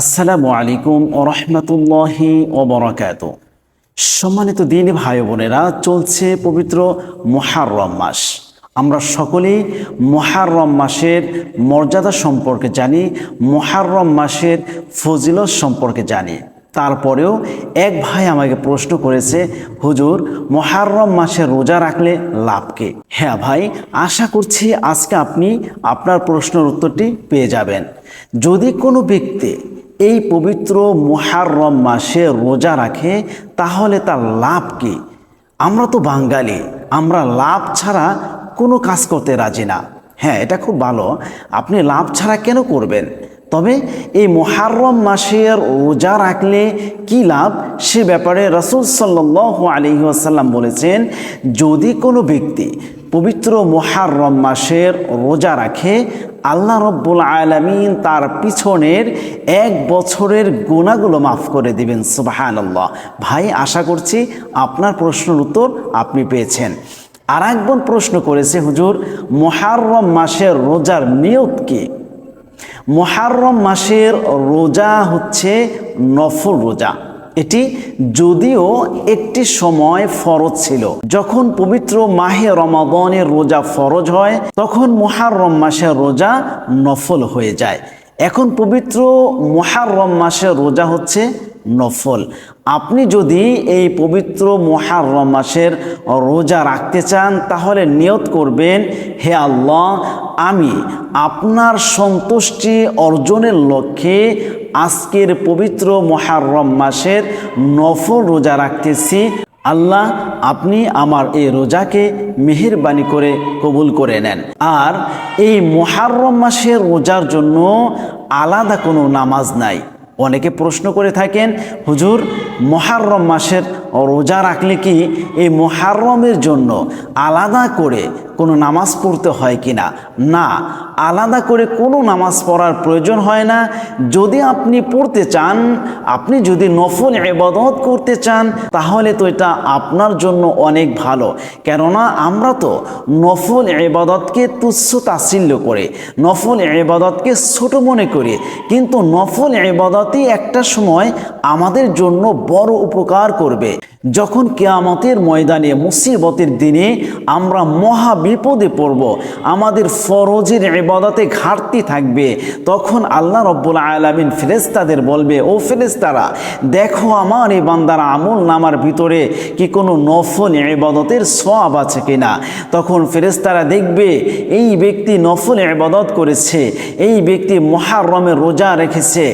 আসসালামু আলাইকুম ও রহমতুল্লাহি ওবরাকাত সম্মানিত দিন ভাই বোনেরা, চলছে পবিত্র মোহাররম মাস। আমরা সকলেই মোহাররম মাসের মর্যাদা সম্পর্কে জানি, মোহাররম মাসের ফজিলত সম্পর্কে জানি। তারপরেও এক ভাই আমাকে প্রশ্ন করেছে, হুজুর, মোহাররম মাসে রোজা রাখলে লাভ কি? হ্যাঁ ভাই, আশা করছি আজকে আপনি আপনার প্রশ্নের উত্তরটি পেয়ে যাবেন। যদি কোনো ব্যক্তি এই পবিত্র মোহাররম মাসে রোজা রাখে, তাহলে তার লাভ কি? আমরা তো বাঙালি, আমরা লাভ ছাড়া কোনো কাজ করতে রাজি না। হ্যাঁ এটা খুব ভালো। আপনি লাভ ছাড়া কেন করবেন? তবে এই মোহাররম মাসের রোজা রাখলে কি লাভ? সে ব্যাপারে রসুল সাল্লাহ আলহি আসাল্লাম বলেছেন, যদি কোনো ব্যক্তি পবিত্র মোহাররম মাসের রোজা রাখে, আল্লাহ রব্বুল আলমিন তার পিছনের এক বছরের গুণাগুলো মাফ করে দিবেন সুবাহান ভাই, আশা করছি আপনার প্রশ্নের উত্তর আপনি পেয়েছেন। আর একজন প্রশ্ন করেছে, হুজুর, মোহাররম মাসের রোজার নিয়ত কি? মোহাররম মাসের রোজা হচ্ছে নফল রোজা। এটি যদিও একটি সময় ফরজ ছিল। যখন পবিত্র মাহে রমাদনের রোজা ফরজ হয়, তখন মোহাররম মাসের রোজা নফল হয়ে যায়। এখন পবিত্র মোহাররম মাসের রোজা হচ্ছে নফল। আপনি যদি এই পবিত্র মহারম মাসের রোজা রাখতে চান, তাহলে নিয়ত করবেন, হে আল্লাহ আমি আপনার সন্তুষ্টি অর্জনের লক্ষ্যে আজকের পবিত্র মহারম মাসের নফল রোজা রাখতেছি। আল্লাহ, আপনি আমার এই রোজাকে মেহেরবানি করে কবুল করে নেন। আর এই মহারম মাসের রোজার জন্য আলাদা কোনো নামাজ নাই। অনেকে প্রশ্ন করে থাকেন, হুজুর মহারম মাসের রোজা রাখলে কি এই মহারমের জন্য আলাদা করে কোনো নামাজ পড়তে হয় কি না? না, আলাদা করে কোনো নামাজ পড়ার প্রয়োজন হয় না। যদি আপনি পড়তে চান, আপনি যদি নফল এবাদত করতে চান, তাহলে তো এটা আপনার জন্য অনেক ভালো। কেননা আমরা তো নফল এবাদতকে তুচ্ছ তাচ্ছিল্য করে, নফল এবাদতকে ছোট মনে করি। কিন্তু নফল এবাদতই একটা সময় আমাদের জন্য বড় উপকার করবে। যখন কেয়ামতের ময়দানে, মুসিবতের দিনে আমরা মহা বিপদে পড়ব, আমাদের ফরজের ইবাদতে ঘাটতি থাকবে, তখন আল্লাহ রব্বুল আলমিন ফেরেস্তাদের বলবে, ও ফেরেস্তারা দেখো আমার এই বান্দার আমল নামার ভিতরে কি কোনো নফল ইবাদতের সব আছে কিনা? তখন ফেরেস্তারা দেখবে, এই ব্যক্তি নফল ইবাদত করেছে, এই ব্যক্তি মহারমের রোজা রেখেছে,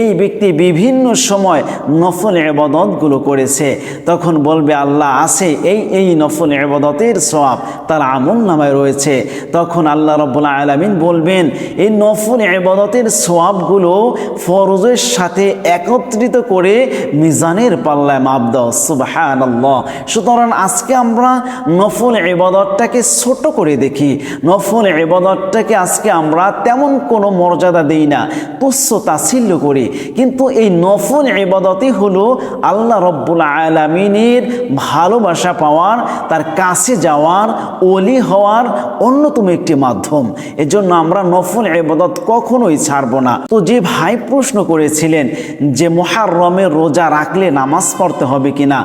এই ব্যক্তি বিভিন্ন সময় নফল ইবাদতগুলো করেছে, তখন বলবে, আল্লাহ আছে, এই এই নফল ইবাদতের সব তার আমল নামায় রয়েছে। তখন আল্লাহ রব্বুল্লাহ আলমিন বলবেন, এই নফল ইবাদতের সোয়াবগুলো ফরজের সাথে একত্রিত করে মিজানের পাল্লায় মাপ দাও। সুবাহান সুতরাং আজকে আমরা নফল ইবাদতটাকে ছোট করে দেখি। নফল ইবাদতটাকে আজকে আমরা তেমন কোনো মর্যাদা দেই না, তুচ্ছ তাচ্ছিল্য করি। কিন্তু এই নফল ইবাদতই হলো আল্লাহ রব্বুল আলমিনের ভালোবাসা পাওয়ার, তার কাছে যাওয়ার অলি হওয়ার অন্যতম একটি মাধ্যম। এজন্য আমরা নফল ইবাদত কখনোই ছাড়বো না। তো যে ভাই প্রশ্ন করেছিলেন যে মোহাররমের রোজা রাখলে নামাজ পড়তে হবে কিনা?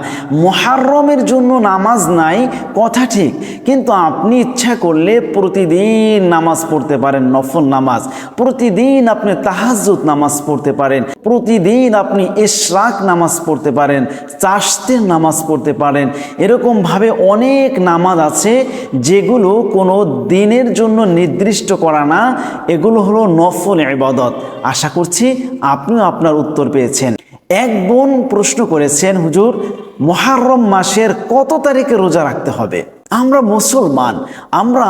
মোহাররমের জন্য নামাজ নাই, কথা ঠিক। কিন্তু আপনি ইচ্ছা করলে প্রতিদিন নামাজ পড়তে পারেন, নফল নামাজ। প্রতিদিন আপনি তাহাজুদ নামাজ পড়তে পারেন। প্রতিদিন আপনি ইশরাক নামাজ পড়তে পারেন চাষতের নামাজ পড়তে পারেন। এরকমভাবে অনেক নামাজ আছে যেগুলো কোনো দিনের জন্য নির্দিষ্ট করা না। এগুলো হলো নফল ইবাদত। আশা করছি আপনিও আপনার উত্তর পেয়েছেন। এক বোন প্রশ্ন করেছেন, হুজুর, মহারম মাসের কত তারিখে রোজা রাখতে হবে? আমরা মুসলমান, আমরা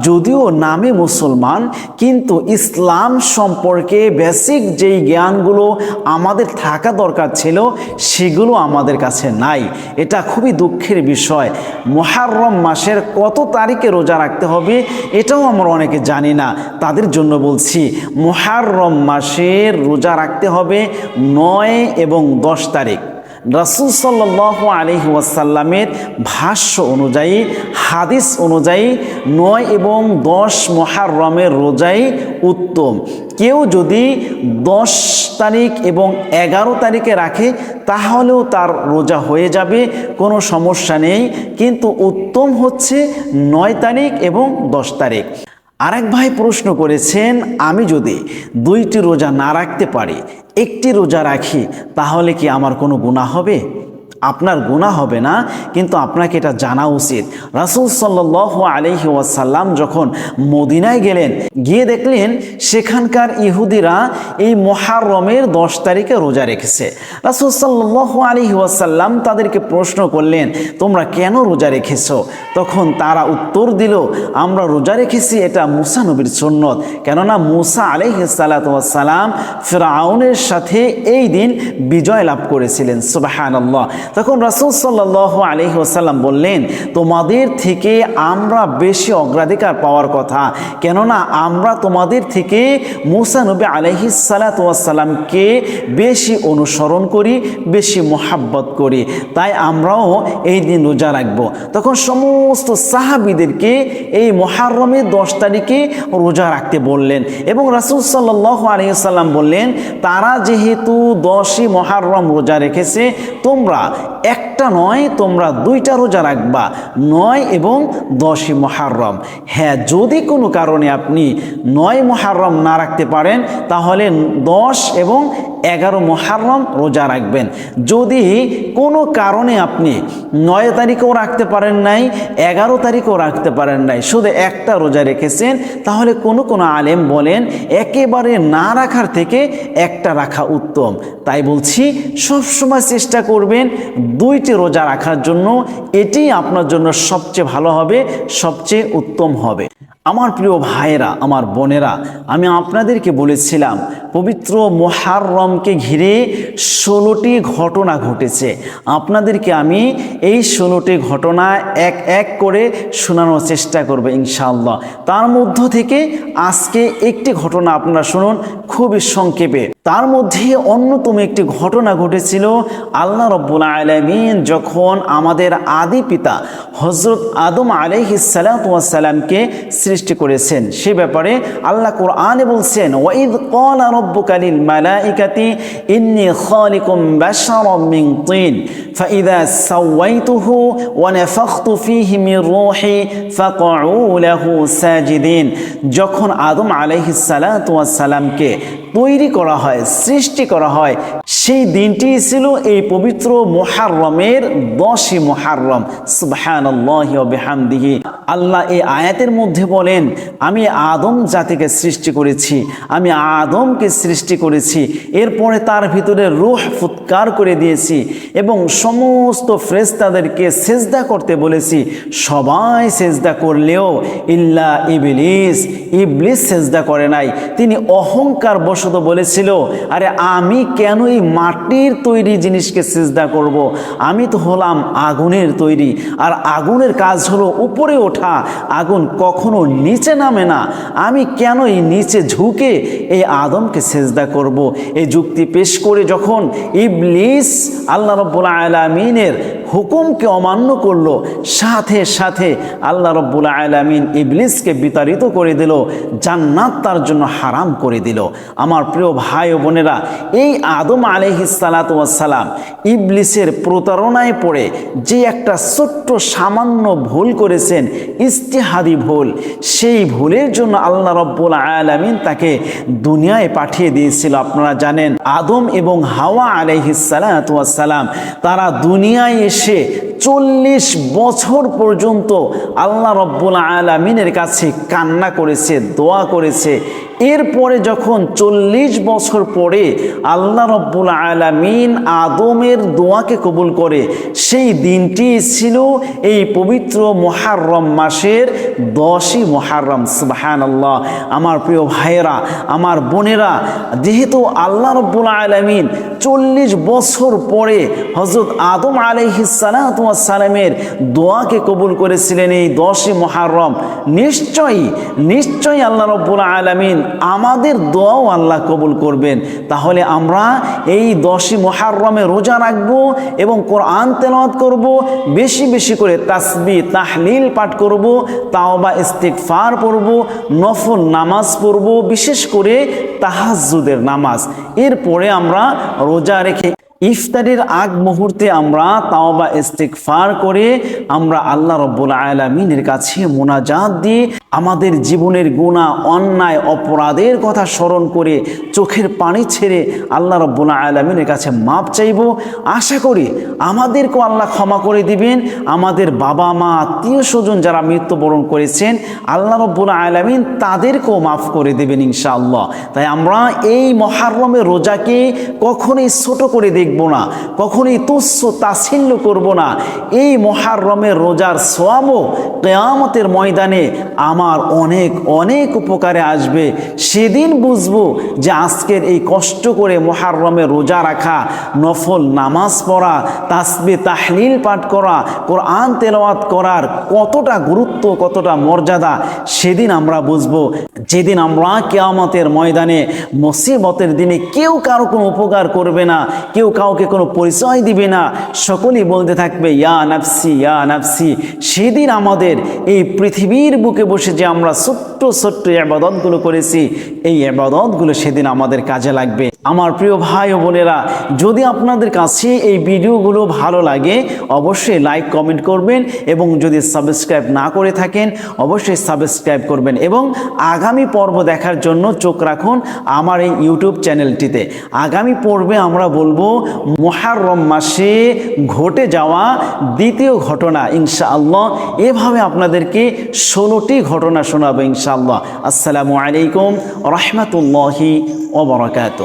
যদিও নামে মুসলমান, কিন্তু ইসলাম সম্পর্কে বেসিক যেই জ্ঞানগুলো আমাদের থাকা দরকার ছিল, সেগুলো আমাদের কাছে নাই। এটা খুবই দুঃখের বিষয়। মহারম মাসের কত তারিখে রোজা রাখতে হবে, এটাও আমরা অনেকে জানি না। তাদের জন্য বলছি মহারম মাসের রোজা রাখতে হবে নয় এবং দশ তারিখ। রাসুল সাল্লাহ আলহি ওয়াসাল্লামের ভাষ্য অনুযায়ী, হাদিস অনুযায়ী নয় এবং দশ মহারমের রোজাই উত্তম। কেউ যদি দশ তারিখ এবং এগারো তারিখে রাখে, তাহলেও তার রোজা হয়ে যাবে, কোনো সমস্যা নেই। কিন্তু উত্তম হচ্ছে নয় তারিখ এবং দশ তারিখ। আরেক ভাই প্রশ্ন করেছেন, আমি যদি দুইটি রোজা না রাখতে পারি, একটি রোজা রাখি, তাহলে কি আমার কোনো গুণা হবে? আপনার গুণা হবে না, কিন্তু আপনাকে এটা জানা উচিত। রাসুল সাল্লাহ আলহি ওয়াসাল্লাম যখন মদিনায় গেলেন, গিয়ে দেখলেন সেখানকার ইহুদিরা এই মহারমের দশ তারিখে রোজা রেখেছে। রাসুল সাল্লাহ আলহি ওয়াসাল্লাম তাদেরকে প্রশ্ন করলেন, তোমরা কেন রোজা রেখেছ? তখন তারা উত্তর দিল, আমরা রোজা রেখেছি এটা মুসা নবীর সন্ন্যত কেননা মুসা আলহি সালাতাম ফেরাউনের সাথে এই দিন বিজয় লাভ করেছিলেন সুবাহান তখন রাসুল সাল্লাহ আলহি ওসাল্লাম বললেন, তোমাদের থেকে আমরা বেশি অগ্রাধিকার পাওয়ার কথা। কেননা আমরা তোমাদের থেকে মুসা নবী আলহি সালাতামকে বেশি অনুসরণ করি, বেশি মোহাব্বত করি। তাই আমরাও এই দিন রোজা রাখব। তখন সমস্ত সাহাবিদেরকে এই মহারমের দশ তারিখে রোজা রাখতে বললেন এবং রাসুল সাল্লাহ আলহিসাল্লাম বললেন, তারা যেহেতু দশই মহারম রোজা রেখেছে, তোমরা এক একটা নয়, তোমরা দুইটা রোজা রাখবা, নয় এবং দশই মহারম হ্যাঁ যদি কোনো কারণে আপনি নয় মহারম না রাখতে পারেন, তাহলে দশ এবং এগারো মহারম রোজা রাখবেন। যদি কোনো কারণে আপনি নয় তারিখেও রাখতে পারেন নাই, এগারো তারিখেও রাখতে পারেন নাই, শুধু একটা রোজা রেখেছেন, তাহলে কোনো কোনো আলেম বলেন, একেবারে না রাখার থেকে একটা রাখা উত্তম। তাই বলছি, সবসময় চেষ্টা করবেন দুইটি রোজা রাখার জন্য এটি আপনার জন্য সবচেয়ে ভালো হবে সবচেয়ে উত্তম হবে। আমার প্রিয় ভাইয়েরা, আমার বোনেরা, আমি আপনাদেরকে বলেছিলাম, পবিত্র মোহাররমকে ঘিরে ষোলোটি ঘটনা ঘটেছে। আপনাদেরকে আমি এই ষোলোটি ঘটনা এক এক করে শোনানোর চেষ্টা করব ইনশাআল্লাহ। তার মধ্য থেকে আজকে একটি ঘটনা আপনারা শুনুন, খুবই সংক্ষেপে। তার মধ্যে অন্যতম একটি ঘটনা ঘটেছিল, আল্লাহ রব্বুল আলমিন যখন আমাদের আদি পিতা হজরত আদম আলহিসালামকে সৃষ্টি করেছেন সে ব্যাপারে আল্লাহ কোরআনে বলছেন ওয়াইদ কল রব্বুকালিল মালাইকাতি ইন্নি খালিকুম বাশারাম মিন তিন فإذا سويته ونفخت فيه من روحي فقعوا له ساجدين যখন আদম আলাইহিস সালাতু ওয়াস সালামকে তৈরি করা হয় সৃষ্টি করা হয় সেই দিনটি ছিল এই পবিত্র মোহাররমের দশই মোহাররম সুবহানাল্লাহি আল্লাহ এই আয়াতের মধ্যে বলেন, আমি আদম জাতিকে সৃষ্টি করেছি, আমি আদমকে সৃষ্টি করেছি, এরপরে তার ভিতরে রুহ ফুৎকার করে দিয়েছি এবং সমস্ত ফ্রেস্তাদেরকে সেজদা করতে বলেছি। সবাই সেজদা করলেও ইল্লা ইবলিস ইবলিস সেজদা করে নাই। তিনি অহংকার বশত বলেছিল, আরে আমি কেন এই মাটির তৈরি জিনিসকে সেজদা করব। আমি তো হলাম আগুনের তৈরি। আর আগুনের কাজ হলো উপরে ওঠা। আগুন কখনো নিচে নামে না আমি কেন এই নিচে ঝুঁকে এই আদমকে সেজদা করব। এই যুক্তি পেশ করে যখন ইবলিস আল্লাহ রব্বুল আলমিনের হুকুমকে অমান্য করল, সাথে সাথে আল্লাহ রব্বুল আলমিন ইবলিসকে বিতাড়িত করে দিল, জান্নাত তার জন্য হারাম করে দিল। আমার প্রিয় ভাই ও বোনেরা, এই আদম আলহিসালাতাম ইবলিসের প্রতারণায় পড়ে যে একটা ছোট্ট সামান্য ভুল করেছেন, ইস্তেহাদি ভুল, সেই ভুলের জন্য আল্লাহ রব্বুল আলমিন তাকে দুনিয়ায় পাঠিয়ে দিয়েছিল। আপনারা জানেন, আদম এবং হাওয়া আলহিসালাতাম তারা দুনিয়ায় এসে চল্লিশ বছর পর্যন্ত আল্লাহ রব্বুল আলমিনের কাছে কান্না করেছে, দোয়া করেছে। এরপরে যখন চল্লিশ বছর পরে আল্লাহ রব্বুল আলমিন আদমের দোয়াকে কবুল করে, সেই দিনটি ছিল এই পবিত্র মহারম মাসের দশই মহারম সুবাহান আল্লাহ আমার প্রিয় ভাইয়েরা, আমার বোনেরা, যেহেতু আল্লাহ রব্বুল আলমিন চল্লিশ বছর পরে হজরত আদম আলহিসালামের দোয়াকে কবুল করেছিলেন এই দশই মহারম নিশ্চয়ই নিশ্চয়ই আল্লাহ রব্বুল আলমিন আমাদের দোয়াও আল্লাহ কবুল করবেন। তাহলে আমরা এই দশই মহারমে রোজা রাখব এবং কোরআন তেলাওয়াত করব, বেশি বেশি করে তাসবি তাহলিল পাঠ করব, তাওবা, ইস্তিগফার পড়ব, নফল নামাজ পড়ব, বিশেষ করে তাহাজ্জুদের নামাজ। এরপরে আমরা রোজা রেখে ইফতারের আগ মুহূর্তে আমরা তাওবা ইস্তিগফার করে আমরা আল্লাহ রব্বুল আলামিনের কাছে মোনাজাত দিয়ে আমাদের জীবনের গুণা অন্যায়, অপরাধের কথা স্মরণ করে চোখের পানি ছেড়ে আল্লাহ রব্বুল আলমিনের কাছে মাপ চাইব। আশা করি আমাদেরকেও আল্লাহ ক্ষমা করে দিবেন। আমাদের বাবা মা, আত্মীয় স্বজন যারা মৃত্যুবরণ করেছেন, আল্লাহ রব্বুল আলমিন তাদেরকেও মাফ করে দেবেন ইনশাআল্লাহ। তাই আমরা এই মহারমের রোজাকে কখনোই ছোট করে দেখব না, কখনোই তুচ্ছ তাচ্ছিল্য করব না। এই মহারমের রোজার সোয়াবও কেয়ামতের ময়দানে আমার অনেক অনেক উপকারে আসবে। সেদিন বুঝব যে আজকের এই কষ্ট করে মহারমে রোজা রাখা, নফল নামাজ পড়া, তাসবে, তাহলিল পাঠ করা, কোরআন তেলাওয়াত করার কতটা গুরুত্ব, কতটা মর্যাদা, সেদিন আমরা বুঝব। যেদিন আমরা কেয়ামতের ময়দানে মুসিবতের দিনে কেউ কারও কোনো উপকার করবে না, কেউ কাউকে কোনো পরিচয় দিবে না। সকলেই বলতে থাকবে, ইয়া নাফসি ইয়া নাফসি। সেদিন আমাদের এই পৃথিবীর বুকে বসে যে আমরা ছোট্ট ছোট্ট আবাদতগুলো করেছি, এই আবাদতগুলো সেদিন আমাদের কাজে লাগবে। আমার প্রিয় ভাই ও বোনেরা, যদি আপনাদের কাছে এই ভিডিওগুলো ভালো লাগে, অবশ্যই লাইক কমেন্ট করবেন এবং যদি সাবস্ক্রাইব না করে থাকেন, অবশ্যই সাবস্ক্রাইব করবেন এবং আগামী পর্ব দেখার জন্য চোখ রাখুন আমার এই ইউটিউব চ্যানেলটিতে আগামী পর্বে আমরা বলব মহারম মাসে ঘটে যাওয়া দ্বিতীয় ঘটনা, ইনশাআল্লাহ। এভাবে আপনাদেরকে ষোলোটি ঘটনা শোনাবো, ইনশাআল্লাহ। আসসালামু আলাইকুম, রহমতুল্লাহি ওবরাকাত